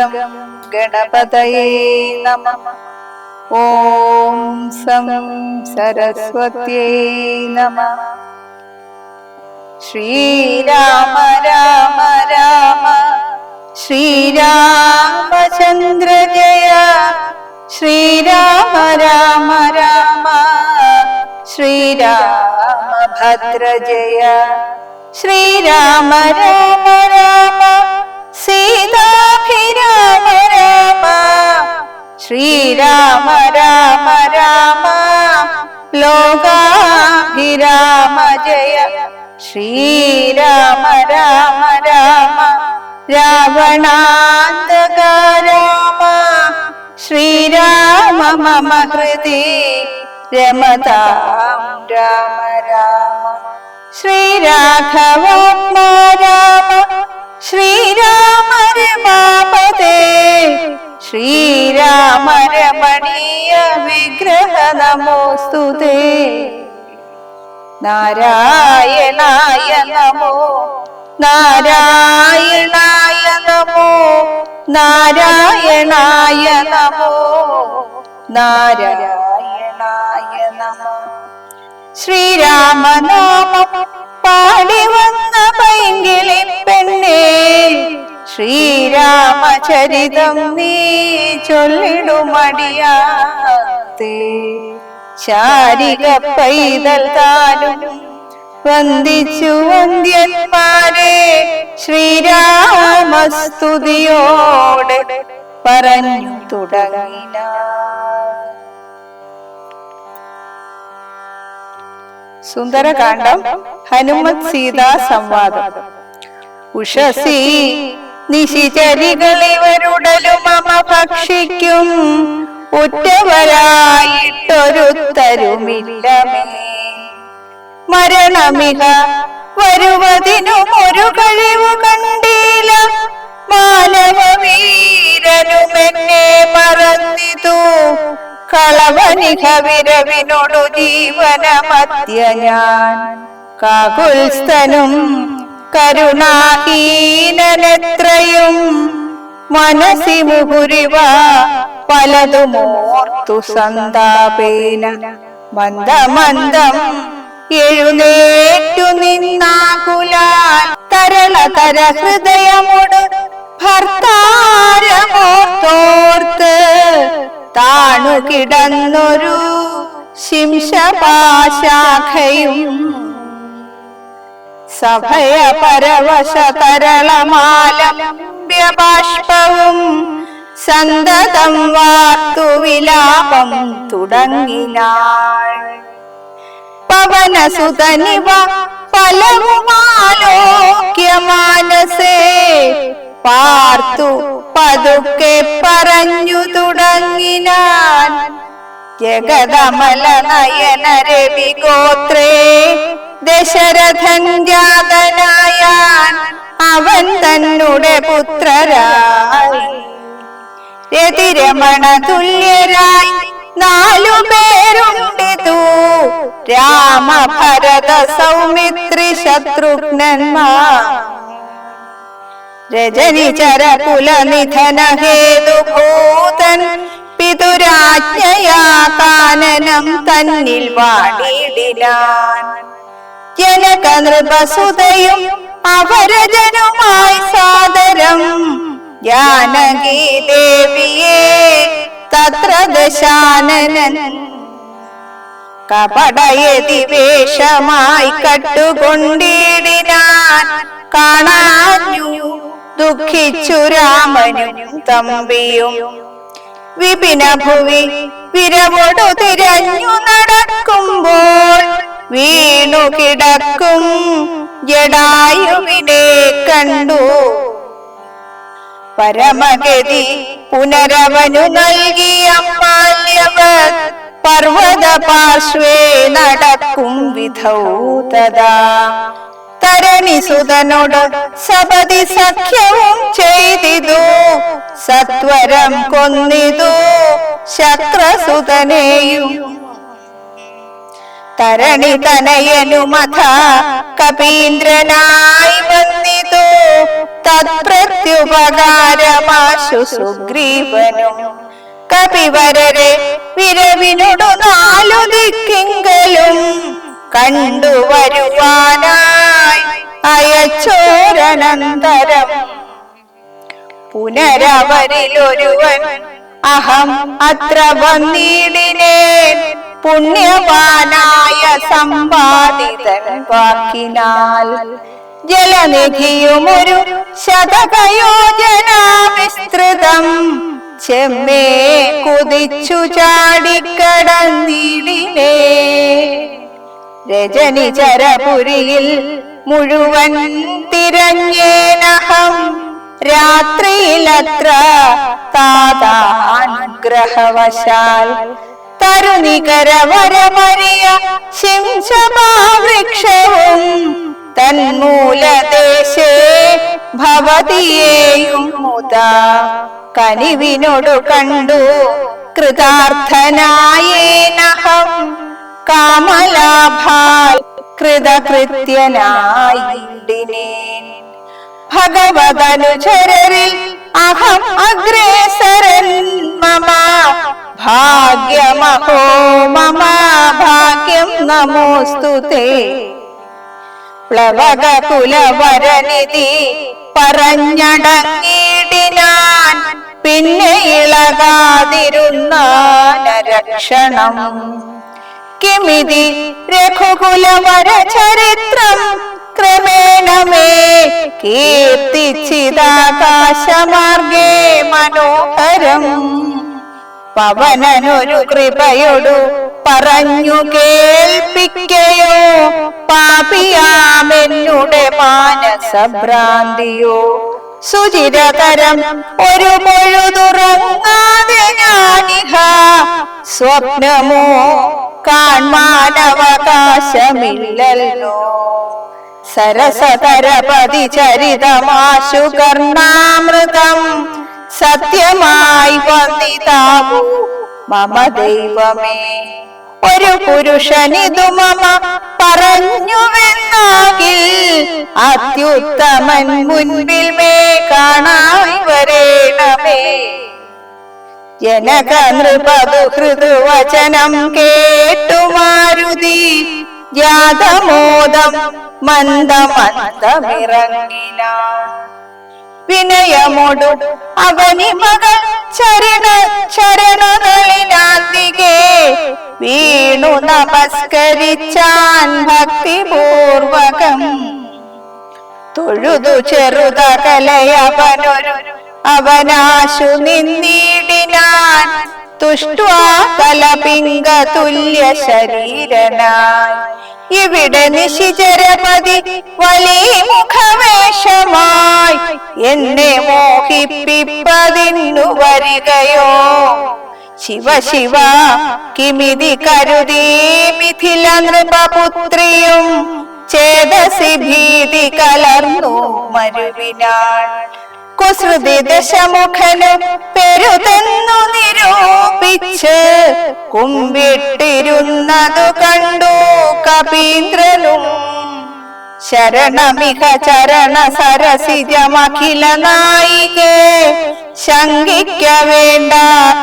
Gum ഗണപതയേ നമ. ഓം some സരസ്വത്യേ നമ. ശ്രീരാമ രാമ രാമ. ശ്രീരാമചന്ദ്ര ജയ ശ്രീരാമ രാമ രാമ. ശ്രീരാമഭദ്ര ജയ ശ്രീരാമ രാമ രാമ. സീതാഭിരാമ രാമ ശ്രീരാമ രാമ രാമ ലോകാഭിരാമ ജയ. ശ്രീരാമ രാമ രാമ രാവണാന്തക രാമ ശ്രീരാമ മമ ഹൃദി രമതാം രാമ രാമ ശ്രീരാഘവ രാമ ശ്രീരാമ രമാപദേ ശ്രീരാമ വിഗ്രഹ നമോസ്തുതേ നാരായണായ നമോ. നാരായണായ നമോ. നാരായണായ നമോ. നാരായണായ നമോ. ശ്രീരാമനാമം പാടി വന്ന പൈങ്കിളി പെണ്ണേ ശ്രീരാമചരിതം നീ ചൊല്ലിടുമടിയാത്തേ. ശാരിക പൈതൽ താനും വന്ദിച്ചു വന്ധ്യന്മാരെ ശ്രീരാമസ്തുതിയോടെ പറഞ്ഞു തുടങ്ങിന. സുന്ദരകാന്ഡം ഹനുമത് സീതാ സംവാദം. ഉഷസി നിശിചരികളിവരുടലും അമ ഭക്ഷിക്കും ഉറ്റവരായിട്ടൊരുത്തരുമില്ലമേ. മരണമിക വരുവതിനും ഒരു കഴിവ് കണ്ടീല മാനവവീരനുമെന്നെ മറന്നിതു. കളവനിക വിരവിനോടു ജീവനമധ്യ ഞാൻ കാകുൽസ്ഥനും കരുണാഹീനനെത്രയും മനസി മുഹുരിവ പലതുമോർത്തു സന്താപേന. മന്ദമന്ദം എഴുന്നേറ്റു നിന്നാകുലാൽ തരള കര ഹൃദയമോട് ഭർത്താരമോർത്തോർത്ത് താണു കിടന്നൊരു ശിംശപാശാഖയും സഭയ പരവശ തരളമാലംബ്യബാഷ്പവും സന്തതം വാർത്തു വിലാപം തുടങ്ങിനാൾ. പവനസുതനിവ പലവുമാലോക്യ മാനസേ പാർത്തു പതുക്കെ പറഞ്ഞു തുടങ്ങിനാൻ. ജഗതമല നയന രവി ഗോത്രേ ദശരഥൻ ജാതനായാൻ അവൻ തന്നുടെ പുത്രരായി. രതിരമണ തുല്യരായി നാലു പേരുണ്ടിതു. രാമ ഭരത സൗമിത്രി ശത്രുഘ്നന്മാർ. രജനി ചരകുല നിധന ഹേതുഭൂതൻ പിതുരാജ്ഞയാ കാനനം തന്നിൽ വാടിയിടിനാൻ ജനക നൃപസുതയും അവരജനുമായി സാദരം. ജാനകി ദേവിയെ തത്ര ദശാനനൻ കപടയതി വേഷമായി കട്ടുകൊണ്ടിടിനാൻ. കാണാഞ്ഞു ദുഃഖിച്ചു രാമനും തമ്പിയും. വിപിന ഭുവി വിരവോടു തിരഞ്ഞു നടക്കുമ്പോൾ വീണു കിടക്കും ജടായുവിനെ കണ്ടു. പരമഗതി പുനരവനു നൽകിയ മാല്യവർ പർവത പാർശ്വേ നടക്കും വിധൗ തഥാ തരണി സുതനോട് സപതി സഖ്യവും ചെയ്തിതു. സത്വരം കൊന്നിതു ശക്രസുതനെയും തരണി തനയനുമഥ കപീന്ദ്രനായി വന്നിതു. തത്പ്രത്യുപകാരമാശു സുഗ്രീവനും. കപിവരരെ വിരവിനോടു നാലു ദിക്കിങ്കലും. കണ്ടുവരുവാനായി അയച്ചോരനന്തരം. പുനരവരിലൊരുവൻ അഹം അത്ര വന്നിടിനേൻ പുണ്യവാനായ സമ്പാദിതൻ വാക്കിനാൽ. ജലനിധിയുമൊരു ശതകയോജന വിസ്തൃതം ചെമ്മേ കുതിച്ചു ചാടിക്കടന്നിടിനേ രജനി ചരപുരിയിൽ മുഴുവൻ തിരഞ്ഞേനഹം. രാത്രിയിലത്ര താതാനുഗ്രഹവശാൽ തരുനികരവരമറിയ ശിംശമാവൃക്ഷവും തന്മൂലദേശേ ഭവതിയേയും മുത. കനിവിനോടു കണ്ടു കൃതാർത്ഥനായേനഹം. കാമലാഭാൽ ഭഗവതനുചരരിൽ അഹം അഗ്രേസരൻ മമ. ഭാഗ്യമഹോ മമ. ഭാഗ്യം നമോസ്തു തേ. പ്ലവക കുലവരനിധി പറഞ്ഞടങ്ങിടിനാൻ. പിന്നെ ഇളകാതിരുന്ന രക്ഷണം കിമിതി രഘുകുലവര ചരിത്രം ക്രമേണ മേ കീർത്തിച്ചിതാകാശമാർഗേ മനോഹരം. പവനനൊരു കൃപയൊടു പറഞ്ഞു കേൾപ്പിക്കയോ. പാപിയാമെന്നുടെ മാനസഭ്രാന്തിയോ. സുചിരതരം ഒരു പൊഴുതുറങ്ങാതെ ഞാനിഹ സ്വപ്നമോ കാൺമാനവകാശമില്ലല്ലോ സരസതരപതി ചരിതമാശു കർണാമൃതം സത്യമായി വന്നിതാവൂ മമ ദൈവമേ ഒരു പുരുഷനിതു മമ പറഞ്ഞുവെന്നാകിൽ അത്യുത്തമൻ മുൻപിൽ മേ കാണായി വരേണമേ ജനക നൃപതു ഹൃദുവചനം കേട്ടു മാരുതി ജാതമോദം മന്ദമന്ദമിറങ്ങില. വിനയമൊടു അവനി മകൾ ചരണ ചരണനളിനാന്തികെ വീണു നമസ്കരിച്ചാൻ ഭക്തിപൂർവകം. തൊഴുതു ചെറുതകലയവനൊരു അവനാശു നിന്നിടിനാൻ തുഷ്ട്വാ കലപിംഗ തുല്യ ശരീരനായി. ഇവിടെ നിശിചരപതി വലിയ മുഖവേഷമായി എന്നെ മോഹിപ്പിപ്പതിന്നു വരികയോ? ശിവ ശിവ കിമിതി കരുതി മിഥില നൃപപുത്രിയും ചേതസി ഭീതി കലർന്നു മരുവിനാൾ. കുസൃതി ദശമുഖനു പെരുതെന്നു നിരൂപിച്ച് കുമ്പിട്ടിരുന്നതു കണ്ടു കപീന്ദ്രനും. ശരണമിക ചരണ സരസിജമഖില നായികേ ശങ്കിക്ക വേണ്ട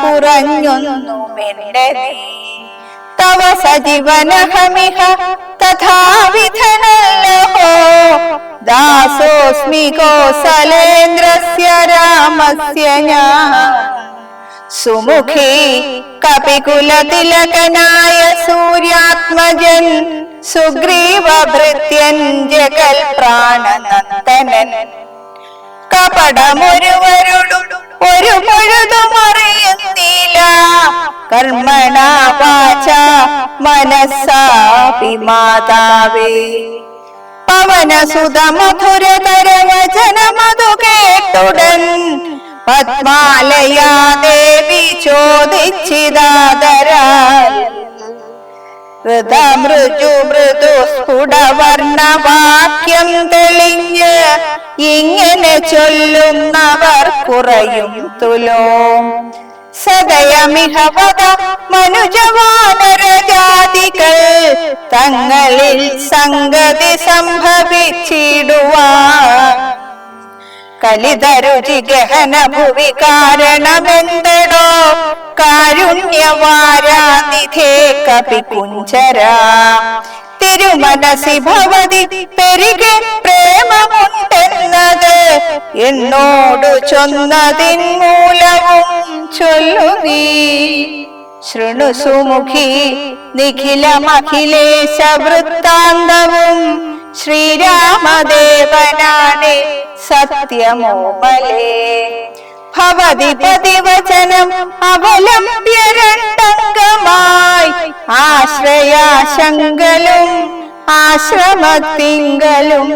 കുറഞ്ഞൊന്നു നീ. തവ സജീവനഹമിഹ തഥാവിധനല്ലഹോ ദാസോസ്മി കോസലേന്ദ്രസ്യ രാമസ്യ ഞാൻ സുമുഖി കപികുലതിലകനായ സൂര്യാത്മജൻ സുഗ്രീവഭൃത്യൻ ജഗൽ പ്രാണനന്ദനൻ കപടമൊരുവരുടും ഒരു പൊഴുതും അറിയുന്നില്ല കർമ്മണ വാച മനസ്സാപി മാതാവേ പവനസുത മധുരതര വചനമതു കേട്ടുടൻ പത്മാലയാ ദേവി ചോദിച്ചിതാതരാൽ. മൃദമൃജു മൃദു സ്ഫുടവർണവാക്യം തെളിഞ്ഞ് ഇങ്ങനെ ചൊല്ലുന്നവർ കുറയും തുലോ. സദയമിഹവത മനുജവാനരജാതികൾ തങ്ങളിൽ സംഗതി സംഭവിച്ചിടുവാൻ കലിതരുചി ഗഹന ഭുവി കാരണമെന്തടോ? കാരുണ്യവാരാനിധേ കപി കുഞ്ചര തിരുമനസി ഭവതി പെരുകെ പ്രേമമുണ്ടെന്നത് എന്നോട് ചൊന്നതിൻ മൂലവും ചൊല്ലു നീ ശൃണു സുമുഖി നിഖിലമഖിലേശ വൃത്താന്തവും ശ്രീരാമദേവനാണ് സത്യമോമലേ ഭവതി പതിവചനം അവലംബ്യ രണ്ടംഗമായി. ആശ്രയാശങ്കലും ആശ്രമത്തിങ്കലും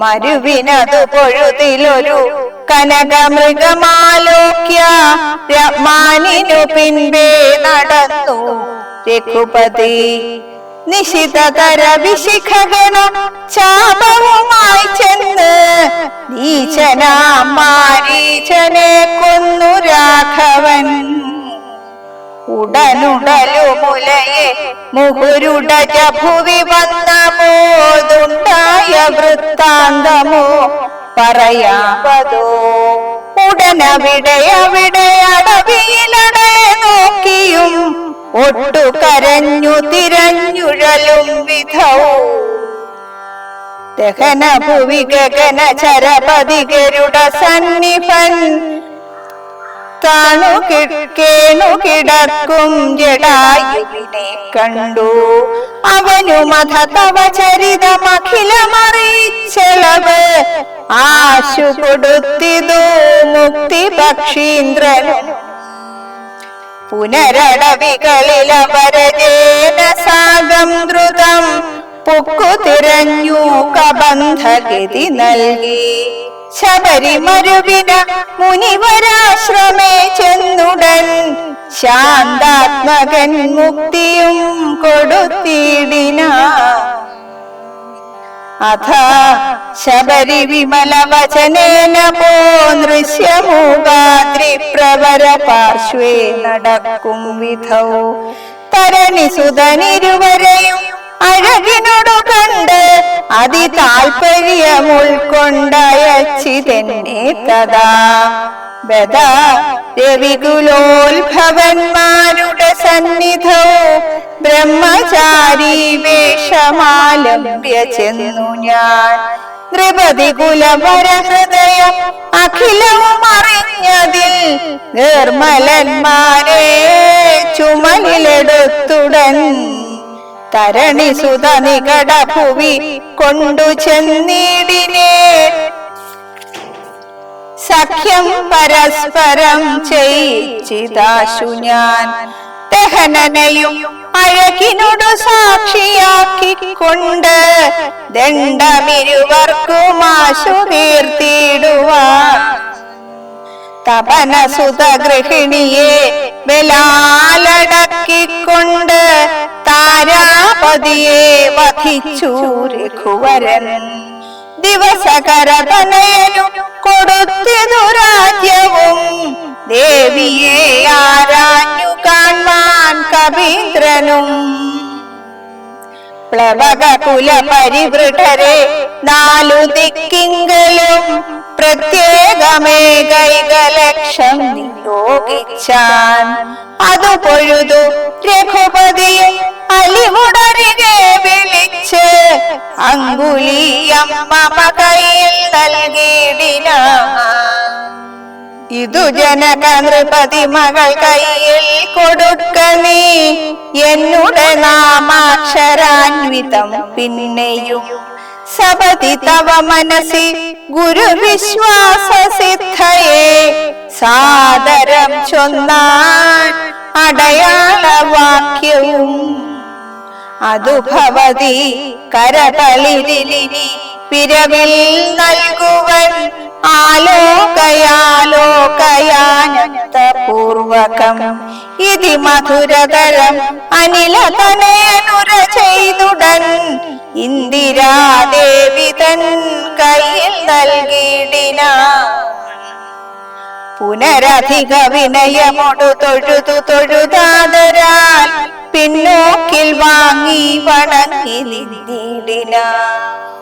മരുവിനതു പൊഴുതിലൊരു കനകമൃഗമാലോക്യ രഹ്മാനിനു പിൻപേ നടന്നു. രഘുപതി നിശിതതര വിശിഖഗണ ചാപവുമായി ചെന്ന് നീചനാം മാരീചനെ കൊന്നു രാഘവൻ. ഉടനുടലു മുലയെ മുഹുരുടജ ഭുവി വന്ന വൃത്താന്തമോ പറയാമതോ ഉടനവിടെ അവിടെ അടവിയിലടെ നോക്കിയും ഒട്ടു കരഞ്ഞു തിരഞ്ഞുഴലും വിധവും. ദഹന ഭുവി ഗഗന ചരപതി ഗരുഡ സന്നിഭൻ താണു കേണു കിടക്കും ജടായുവിനെ കണ്ടു? അവനു മത തവ ചരിതമഖിലമറിയിച്ചളവ് ആശു കൊടുത്തിതു മുക്തി പക്ഷീന്ദ്രനും പുനരടവികളിലവരജേനസാഗം സാഗം ദ്രുതം. പുക്കു തിരഞ്ഞു കബന്ധഗതി നൽകി. ശബരിമരുവിന മുനിവരാശ്രമേ ചെന്നുടൻ. ശാന്താത്മകൻ മുക്തിയും കൊടുത്തിടിന. അഥ ശബരി വിമല വചനേന പോ നൃശ്യമൂകാദ്രി പ്രവര പാർശ്വേ നടക്കും വിധൗ. തരണി സുതനിരുവരെയും അഴകിനോടു കണ്ട് അതി താൽപര്യം ഉൾക്കൊണ്ടയച്ചിതെന്നെ തഥാ ബദ രവികുലോത്ഭവന്മാരുടെ സന്നിധവും ബ്രഹ്മചാരി വേഷമാലംബ്യ ചെന്നു ഞാൻ. നൃപതി കുലപര ഹൃദയം അഖിലവും അറിഞ്ഞതിൽ നിർമ്മലന്മാരെ ചുമലിലെടുത്തുടൻ തരണി സുത നികട ഭുവി കൊണ്ടു ചെന്നിടിനേ. സഖ്യം പരസ്പരം ചെയ്യിച്ചിതാശു ഞാൻ ദഹനനയും അഴകിനോടു സാക്ഷിയാക്കിക്കൊണ്ട് ദണ്ഡമിരുവർക്കും ആശു തീർത്തിടുവാൻ തപന സുത ഗൃഹിണിയെ വെലാലടക്കിക്കൊണ്ട് താരാപതിയെ വഹിച്ചു രഘുവരൻ. ദിവസകരതനയനു കൊടുത്തിതു രാജ്യവും. ദേവിയെ ആരാഞ്ഞു കാണാൻ കവീന്ദ്രനും. പ്ലവക കുല പരിവൃഢരെ നാലു ദിക്കിങ്കലും പ്രത്യേകമേ കൈകലക്ഷം നിയോഗിച്ചാൻ. അതു പൊഴുതു രഘുപതിയെ അലിമുടരികെ വിളിച്ച് അങ്കുലിയമ്മ കയ്യിൽ നൽകിയിടിന. ഇതു ജനക നൃപതി മകൾ കയ്യിൽ കൊടുക്ക നീ. എന്നുടെ നാമാക്ഷരാൻവിതം പിന്നെയും സപതി തവ മനസി ഗുരുവിശ്വാസ സിദ്ധയെ സാദരം ചൊന്നാൻ അടയാളവാക്യവും. അതു ഭവതി പിരവിൽ നൽകുവൻ ആലോകയാലോകയാനന്ത പൂർവകം ഇതി മധുരതരം അനിലതനയനുര ചെയ്തുടൻ ഇന്ദിരാദേവി തൻ കയ്യിൽ നൽകിയിടിന. പുനരധിക വിനയമൊടു തൊഴുതു തൊഴുതാതരാൽ പിന്നോക്കിൽ വാങ്ങി വണങ്ങി നിന്നിടിനാൻ